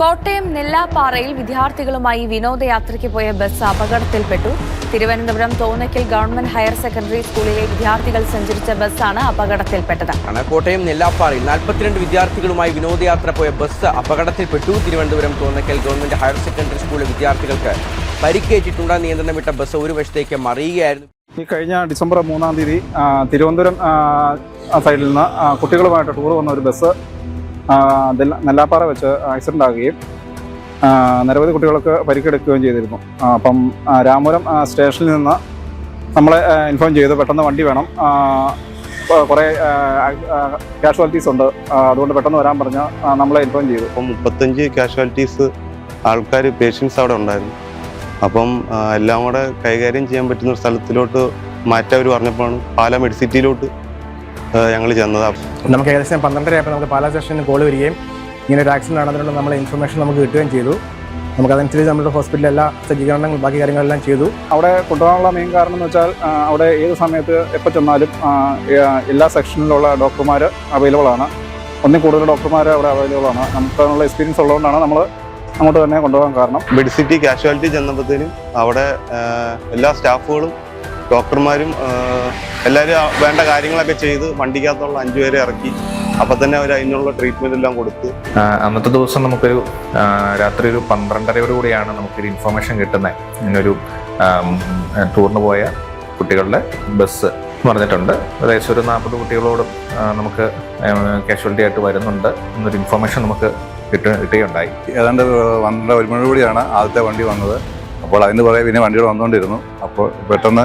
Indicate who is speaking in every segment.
Speaker 1: കോട്ടയം നെല്ലാപ്പാറയിൽ വിദ്യാർത്ഥികളുമായി വിനോദയാത്രയ്ക്ക് പോയ bus അപകടത്തിൽപ്പെട്ടു. Thiruvananthapuram Thonnakkal government higher secondary സ്കൂളിലെ വിദ്യാർത്ഥികൾ സഞ്ചരിച്ച ബസ്സാണ് അപകടത്തിൽപ്പെട്ടത്.
Speaker 2: കോട്ടയം നെല്ലാപ്പാറയിൽ നാൽപ്പത്തിരണ്ട് വിദ്യാർത്ഥികളുമായി വിനോദയാത്ര പോയ bus അപകടത്തിൽപ്പെട്ടു. Thiruvananthapuram Thonnakkal government higher secondary സ്കൂളിലെ വിദ്യാർത്ഥികൾക്ക് പരിക്കേറ്റിട്ടുണ്ട് നിയന്ത്രണം വിട്ട ബസ് ഒരു വശത്തേക്ക് മറിയുകയായിരുന്നു.
Speaker 3: ഈ കഴിഞ്ഞ ഡിസംബർ മൂന്നാം തീയതി തിരുവനന്തപുരം സൈഡിൽ നിന്ന് കുട്ടികളുമായിട്ട് ടൂർ വന്ന ഒരു ബസ് നെല്ലാപ്പാറ വെച്ച് ആക്സിഡന്റ് ആകുകയും നിരവധി കുട്ടികൾക്ക് പരിക്കെടുക്കുകയും ചെയ്തിരുന്നു. അപ്പം രാമപുരം സ്റ്റേഷനിൽ നിന്ന് നമ്മളെ ഇൻഫോം ചെയ്തു. പെട്ടെന്ന് വണ്ടി വേണം. കുറേ കാഷ്വാലിറ്റീസ് ഉണ്ട്. അതുകൊണ്ട് പെട്ടെന്ന് വരാൻ പറഞ്ഞ് നമ്മളെ ഇൻഫോം ചെയ്തു.
Speaker 4: അപ്പം മുപ്പത്തഞ്ച് കാഷ്വാലിറ്റീസ് ആൾക്കാർ പേഷ്യൻസ് അവിടെ ഉണ്ടായിരുന്നു. അപ്പം എല്ലാം കൂടെ കൈകാര്യം ചെയ്യാൻ പറ്റുന്ന ഒരു സ്ഥലത്തിലോട്ട് മാറ്റാൻ പറഞ്ഞപ്പോഴാണ് പാലാ മെഡിസിറ്റിയിലോട്ട് ഞങ്ങൾ ചെന്നത്.
Speaker 5: നമുക്ക് ഏകദേശം പന്ത്രണ്ടര ആയപ്പോൾ നമുക്ക് പാലാ സ്റ്റേഷനിൽ കോൾ വരികയും ഇങ്ങനെ ഒരു ആക്സിഡന്റ് നടന്നിട്ടുള്ള നമ്മളെ ഇൻഫർമേഷൻ നമുക്ക് കിട്ടുകയും ചെയ്തു. നമുക്ക് അതനുസരിച്ച് നമ്മുടെ ഹോസ്പിറ്റലിൽ എല്ലാ സജ്ജീകരണങ്ങളും ബാക്കി കാര്യങ്ങളെല്ലാം ചെയ്തു.
Speaker 3: അവിടെ കൊണ്ടുപോകാനുള്ള മെയിൻ കാരണം എന്ന് വെച്ചാൽ അവിടെ ഏത് സമയത്ത് എപ്പോൾ ചെന്നാലും എല്ലാ സെക്ഷനിലുള്ള ഡോക്ടർമാർ അവൈലബിൾ ആണ്. ഒന്നിൽ കൂടുതൽ ഡോക്ടർമാർ അവിടെ അവൈലബിൾ ആണ്. നമുക്ക് അതിനുള്ള എക്സ്പീരിയൻസ് ഉള്ളതുകൊണ്ടാണ് നമ്മൾ അങ്ങോട്ട് തന്നെ കൊണ്ടുപോകാൻ കാരണം.
Speaker 4: മെഡിസിറ്റി കാഷ്വാലിറ്റി ചെന്നപ്പോഴത്തേനും അവിടെ എല്ലാ സ്റ്റാഫുകളും ഡോക്ടർമാരും എല്ലാവരും വേണ്ട കാര്യങ്ങളൊക്കെ ചെയ്ത് വണ്ടിക്കകത്തുള്ള അഞ്ചു പേരെ ഇറക്കി. അപ്പം തന്നെ അവർ അതിനുള്ള ട്രീറ്റ്മെന്റ് എല്ലാം കൊടുത്ത്.
Speaker 6: അന്നത്തെ ദിവസം നമുക്കൊരു രാത്രി ഒരു പന്ത്രണ്ടരയോട് കൂടിയാണ് നമുക്കൊരു ഇൻഫർമേഷൻ കിട്ടുന്നത് ഇങ്ങനൊരു ടൂറിന് പോയ കുട്ടികളുടെ ബസ് പറഞ്ഞിട്ടുണ്ട്. ഏകദേശം ഒരു നാൽപ്പത് കുട്ടികളോടും നമുക്ക് കാഷ്വാലിറ്റി ആയിട്ട് വരുന്നുണ്ട്. എന്നൊരു ഇൻഫർമേഷൻ നമുക്ക് കിട്ട കിട്ടുകയുണ്ടായി
Speaker 7: ഏതാണ്ട് പന്ത്രണ്ട് ഒരു മണി കൂടിയാണ് ആദ്യത്തെ വണ്ടി വന്നത്. അപ്പോൾ അതിന് പുറകെ പിന്നെ വണ്ടികൾ വന്നുകൊണ്ടിരുന്നു അപ്പോൾ പെട്ടെന്ന്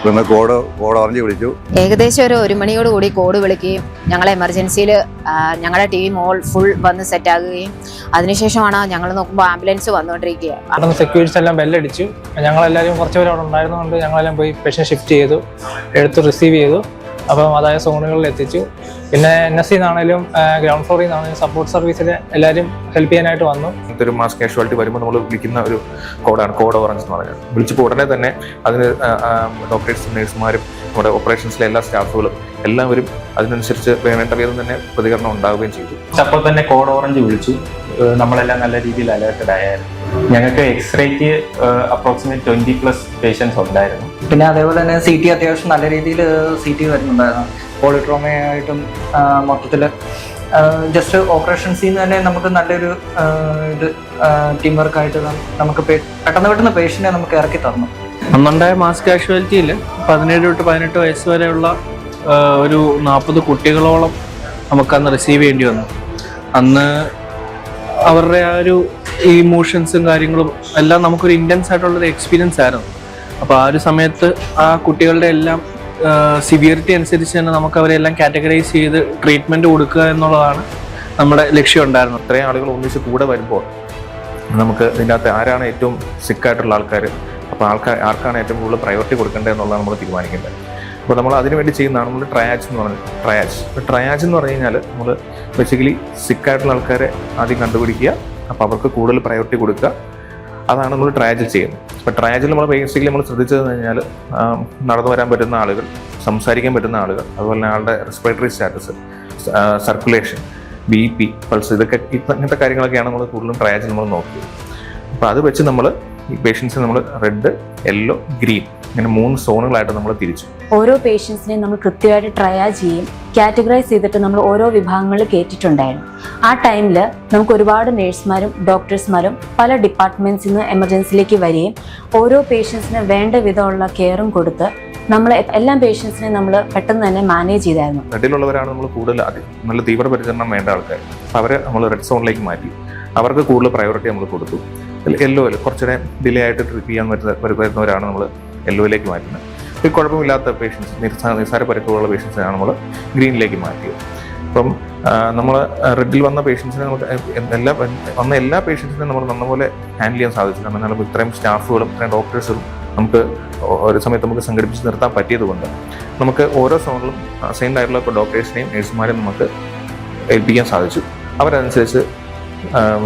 Speaker 7: ഇവിടുന്ന് കോഡ് കോഡ് ഓറഞ്ച് വിളിച്ചു.
Speaker 8: ഏകദേശം ഒരു ഒരു മണിയോട് കൂടി കോഡ് വിളിക്കുകയും ഞങ്ങൾ എമർജൻസിയിൽ ഞങ്ങളുടെ ടീം ഓൾ ഫുൾ വന്ന് സെറ്റ് ആകുകയും അതിനുശേഷമാണ് ഞങ്ങൾ നോക്കുമ്പോൾ ആംബുലൻസ് വന്നുകൊണ്ടിരിക്കുകയാണ്
Speaker 9: അവിടെ സെക്യൂരിറ്റീസ് എല്ലാം ബെല്ലടിച്ചു ഞങ്ങളെല്ലാവരും കുറച്ച് പേര് അവിടെ ഉണ്ടായിരുന്നതുകൊണ്ട് ഞങ്ങളെല്ലാം പോയി പേഷ്യൻ ഷിഫ്റ്റ് ചെയ്തു എടുത്ത് റിസീവ് ചെയ്തു. അപ്പം അതായ സോണുകളിൽ എത്തിച്ചു. പിന്നെ എൻ എസ് സിന്നാണേലും ഗ്രൗണ്ട് ഫ്ലോറിൽ നിന്നാണെങ്കിലും സപ്പോർട്ട് സർവീസിൽ എല്ലാവരും ഹെൽപ്പ് ചെയ്യാനായിട്ട് വന്നു.
Speaker 6: ഇങ്ങനത്തെ ഒരു മാസ് കാഷ്വാലിറ്റി വരുമ്പോൾ നമ്മൾ വിളിക്കുന്ന ഒരു കോഡാണ് കോഡ് ഓറഞ്ച് എന്ന് പറയുന്നത്. വിളിച്ചപ്പോൾ ഉടനെ തന്നെ അതിന് ഡോക്ടേഴ്സും നഴ്സുമാരും നമ്മുടെ ഓപ്പറേഷൻസിലെ എല്ലാ സ്റ്റാഫുകളും എല്ലാവരും അതിനനുസരിച്ച് വേണ്ട വിധം തന്നെ പ്രതികരണം ഉണ്ടാവുകയും ചെയ്തു.
Speaker 10: അപ്പോൾ തന്നെ കോഡ് ഓറഞ്ച് വിളിച്ചു. നമ്മളെല്ലാം നല്ല രീതിയിൽ അലേർട്ടഡ് ആയായിരുന്നു. ഞങ്ങൾക്ക് എക്സ്റേക്ക് അപ്രോക്സിമേറ്റ് ട്വന്റി പ്ലസ് പേഷ്യൻസ് ഉണ്ടായിരുന്നു.
Speaker 11: പിന്നെ അതേപോലെ തന്നെ സി ടി അത്യാവശ്യം നല്ല രീതിയിൽ സി ടി വരുന്നുണ്ടായിരുന്നു. പോളിട്രോമയായിട്ടും മൊത്തത്തിൽ ജസ്റ്റ് ഓപ്പറേഷൻസിൽ സീന്ന് തന്നെ നമുക്ക് നല്ലൊരു ഇത് ടീം വർക്കായിട്ട് നമുക്ക് പെട്ടെന്ന് പെട്ടെന്ന് പേഷ്യന്റിനെ നമുക്ക് ഇറക്കി തന്നു.
Speaker 9: അന്നുണ്ടായ മാസ് കാഷ്വാലിറ്റിയിൽ പതിനേഴ് തൊട്ട് പതിനെട്ട് വയസ്സ് വരെയുള്ള ഒരു നാൽപ്പത് കുട്ടികളോളം നമുക്ക് അന്ന് റിസീവ് ചെയ്യേണ്ടി വന്നു. അന്ന് അവരുടെ ആ ഒരു ഇമോഷൻസും കാര്യങ്ങളും എല്ലാം നമുക്കൊരു ഇന്റൻസ് ആയിട്ടുള്ളൊരു എക്സ്പീരിയൻസ് ആയിരുന്നു. അപ്പോൾ ആ ഒരു സമയത്ത് ആ കുട്ടികളുടെ എല്ലാം സിവിയറിറ്റി അനുസരിച്ച് തന്നെ നമുക്ക് അവരെല്ലാം കാറ്റഗറൈസ് ചെയ്ത് ട്രീറ്റ്മെന്റ് കൊടുക്കുക എന്നുള്ളതാണ് നമ്മുടെ ലക്ഷ്യം ഉണ്ടായിരുന്നത്.
Speaker 6: ഇത്രയും ആളുകൾ ഒന്നിച്ച് കൂടെ വരുമ്പോൾ നമുക്ക് ഇതിന്റെ അകത്ത് ആരാണ് ഏറ്റവും സിക്കായിട്ടുള്ള ആൾക്കാർ അപ്പോൾ ആൾക്കാർ ആർക്കാണ് ഏറ്റവും കൂടുതൽ പ്രയോറിറ്റി കൊടുക്കേണ്ടത് എന്നുള്ളതാണ് നമ്മൾ തീരുമാനിക്കേണ്ടത്. അപ്പോൾ നമ്മൾ അതിനുവേണ്ടി ചെയ്യുന്നതാണ് നമ്മൾ ട്രയാജ് എന്ന് പറയുന്നത് ട്രയാജ് അപ്പോൾ ട്രയാജ് എന്ന് പറഞ്ഞു കഴിഞ്ഞാൽ നമ്മൾ ബേസിക്കലി സിക്കായിട്ടുള്ള ആൾക്കാരെ ആദ്യം കണ്ടുപിടിക്കുക. അപ്പോൾ അവർക്ക് കൂടുതൽ പ്രയോറിറ്റി കൊടുക്കുക. അതാണ് നമ്മൾ ട്രാജൽ ചെയ്യുന്നത്. അപ്പോൾ ട്രയാജിൽ നമ്മൾ ബേസിക്കലി നമ്മൾ ശ്രദ്ധിച്ചതെന്ന് കഴിഞ്ഞാൽ നടന്നു വരാൻ പറ്റുന്ന ആളുകൾ സംസാരിക്കാൻ പറ്റുന്ന ആളുകൾ അതുപോലെ ആളുടെ respiratory status circulation B P pulse ഇതൊക്കെ ഇങ്ങനത്തെ കാര്യങ്ങളൊക്കെയാണ് നമ്മൾ കൂടുതലും ട്രയാജിൽ നമ്മൾ നോക്കിയത്. അപ്പോൾ അത് വെച്ച് നമ്മൾ ഈ പേഷ്യൻസിനെ നമ്മൾ റെഡ് യെല്ലോ ഗ്രീൻ ഇങ്ങനെ മൂന്ന് സോണുകളായിട്ട് നമ്മൾ തിരിച്ചു.
Speaker 8: ഓരോ പേഷ്യൻസിനെ നമ്മൾ കൃത്യമായിട്ട് ട്രയാ ചെയ്യും. കാറ്റഗറൈസ് ചെയ്തിട്ട് നമ്മൾ ഓരോ വിഭാഗങ്ങളിൽ കയറ്റിയിട്ടുണ്ടായിരുന്നു ആ ടൈമിൽ നമുക്ക് ഒരുപാട് നേഴ്സുമാരും ഡോക്ടേഴ്സ്മാരും പല ഡിപ്പാർട്ട്മെന്റ്സിൽ നിന്ന് എമർജൻസിയിലേക്ക് വരികയും ഓരോ പേഷ്യൻസിന് വേണ്ട വിധമുള്ള കെയറും കൊടുത്ത് നമ്മൾ എല്ലാ പേഷ്യൻസിനെയും നമ്മൾ പെട്ടെന്ന് തന്നെ മാനേജ് ചെയ്തായിരുന്നു.
Speaker 6: റെഡിലുള്ളവരാണ് നമ്മൾ കൂടുതൽ നല്ല തീവ്ര പരിചരണം വേണ്ട ആൾക്കാർ അവരെ നമ്മൾ റെഡ് സോണിലേക്ക് മാറ്റി. അവർക്ക് കൂടുതൽ പ്രയോറിറ്റി നമ്മൾ കൊടുത്തു. യെല്ലോയിൽ കുറച്ചുകൂടെ ഡിലേ ആയിട്ട് ട്രീറ്റ് ചെയ്യാൻ പറ്റുന്ന വരു- വരുന്നവരാണ് നമ്മൾ യെല്ലോയിലേക്ക് മാറ്റുന്നത്. ഈ കുഴപ്പമില്ലാത്ത പേഷ്യൻസ് നിസ്സാര നിസ്സാര പരിക്കുകളുള്ള പേഷ്യൻസിനാണ് നമ്മൾ ഗ്രീനിലേക്ക് മാറ്റിയത്. അപ്പം നമ്മൾ റെഡിൽ വന്ന പേഷ്യൻസിനെ നമുക്ക് എല്ലാ വന്ന എല്ലാ പേഷ്യൻസിനെയും നമ്മൾ നന്നപോലെ ഹാൻഡിൽ ചെയ്യാൻ സാധിച്ചു കാരണം ഇത്രയും സ്റ്റാഫുകളും ഇത്രയും ഡോക്ടേഴ്സും നമുക്ക് ഒരു സമയത്ത് നമുക്ക് സംഘടിപ്പിച്ച് നിർത്താൻ പറ്റിയതുകൊണ്ട് നമുക്ക് ഓരോ സോണിലും അസൈൻഡ് ആയിട്ടുള്ള ഡോക്ടേഴ്സിനെയും നഴ്സുമാരെയും നമുക്ക് ഏൽപ്പിക്കാൻ സാധിച്ചു. അവരനുസരിച്ച്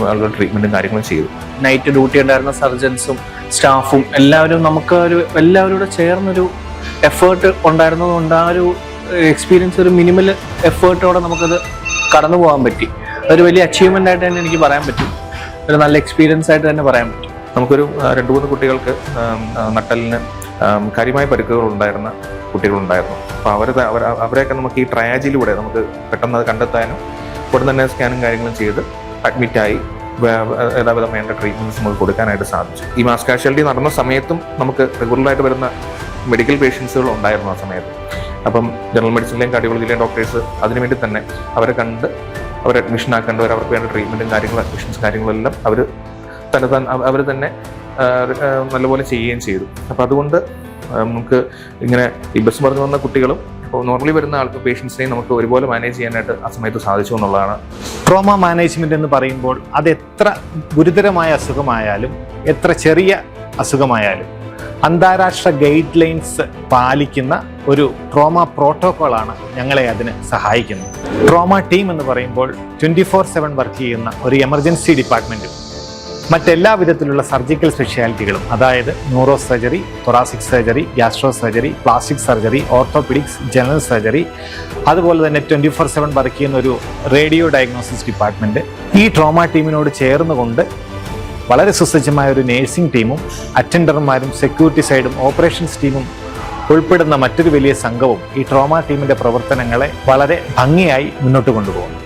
Speaker 6: അവരുടെ ട്രീറ്റ്മെന്റും കാര്യങ്ങളും ചെയ്തു.
Speaker 9: നൈറ്റ് ഡ്യൂട്ടി ഉണ്ടായിരുന്ന സർജൻസും സ്റ്റാഫും എല്ലാവരും നമുക്ക് ഒരു എല്ലാവരും കൂടെ ചേർന്നൊരു എഫേർട്ട് ഉണ്ടായിരുന്നതുകൊണ്ട് ആ ഒരു എക്സ്പീരിയൻസ് ഒരു മിനിമൽ എഫേർട്ടോടെ നമുക്കത് കടന്നു പോകാൻ പറ്റി. ഒരു വലിയ അച്ചീവ്മെന്റ് ആയിട്ട് തന്നെ എനിക്ക് പറയാൻ പറ്റും. ഒരു നല്ല എക്സ്പീരിയൻസ് ആയിട്ട് തന്നെ പറയാൻ പറ്റും.
Speaker 6: നമുക്കൊരു രണ്ട് മൂന്ന് കുട്ടികൾക്ക് നട്ടലിന് കാര്യമായ പരിക്കുകൾ ഉണ്ടായിരുന്ന കുട്ടികളുണ്ടായിരുന്നു. അപ്പോൾ അവരെ അവർ അവരെയൊക്കെ നമുക്ക് ഈ ട്രയാജിലൂടെ നമുക്ക് പെട്ടെന്ന് അത് കണ്ടെത്താനും ഉടൻ തന്നെ സ്കാനും കാര്യങ്ങളും ചെയ്ത് അഡ്മിറ്റായി യഥാവിധം വേണ്ട ട്രീറ്റ്മെന്റ്സ് നമുക്ക് കൊടുക്കാനായിട്ട് സാധിച്ചു. ഈ മാസ് കാഷ്വാലിറ്റി നടന്ന സമയത്തും നമുക്ക് റെഗുലറായിട്ട് വരുന്ന മെഡിക്കൽ പേഷ്യൻസുകൾ ഉണ്ടായിരുന്നു ആ സമയത്ത്. അപ്പം ജനറൽ മെഡിസിനിലെയും കാർഡിയോളജിയിലെയും ഡോക്ടേഴ്സ് അതിനുവേണ്ടി തന്നെ അവരെ കണ്ട് അവരെ അഡ്മിഷൻ ആക്കേണ്ടവർ അവർക്ക് വേണ്ട ട്രീറ്റ്മെന്റും കാര്യങ്ങളും അഡ്മിഷൻസ് കാര്യങ്ങളെല്ലാം അവർ തന്നെ അവർ തന്നെ നല്ലപോലെ ചെയ്യുകയും ചെയ്തു. അപ്പോൾ അതുകൊണ്ട് നമുക്ക് ഇങ്ങനെ ഈ ബസ് പറഞ്ഞു വന്ന കുട്ടികളും നോർമലി വരുന്ന ആൾക്ക് പേഷ്യൻസിനെയും നമുക്ക് ഒരുപോലെ മാനേജ് ചെയ്യാനായിട്ട് ആ സമയത്ത് സാധിച്ചു എന്നുള്ളതാണ്.
Speaker 12: ട്രോമ മാനേജ്മെന്റ് എന്ന് പറയുമ്പോൾ അത് എത്ര ഗുരുതരമായ അസുഖമായാലും എത്ര ചെറിയ അസുഖമായാലും അന്താരാഷ്ട്ര ഗൈഡ് ലൈൻസ് പാലിക്കുന്ന ഒരു ട്രോമ പ്രോട്ടോക്കോളാണ് ഞങ്ങളെ അതിന് സഹായിക്കുന്നത്. ട്രോമ ടീം എന്ന് പറയുമ്പോൾ ട്വന്റി ഫോർ സെവൻ വർക്ക് ചെയ്യുന്ന ഒരു എമർജൻസി ഡിപ്പാർട്ട്മെന്റും മറ്റെല്ലാ വിധത്തിലുള്ള സർജിക്കൽ സ്പെഷ്യാലിറ്റികളും അതായത് neuro surgery thoracic surgery gastro surgery plastic surgery orthopaedics general surgery അതുപോലെ തന്നെ ട്വന്റി ഫോർ സെവൻ വർക്ക് ചെയ്യുന്ന ഒരു റേഡിയോ ഡയഗ്നോസിസ് ഡിപ്പാർട്ട്മെന്റ് ഈ ട്രോമ ടീമിനോട് ചേർന്നുകൊണ്ട് വളരെ സുസജ്ജമായ ഒരു നേഴ്സിംഗ് ടീമും അറ്റൻഡർമാരും സെക്യൂരിറ്റി സൈഡും ഓപ്പറേഷൻസ് ടീമും ഉൾപ്പെടുന്ന മറ്റൊരു വലിയ സംഘവും ഈ ട്രോമ ടീമിന്റെ പ്രവർത്തനങ്ങളെ വളരെ ഭംഗിയായി മുന്നോട്ട് കൊണ്ടുപോകുന്നു.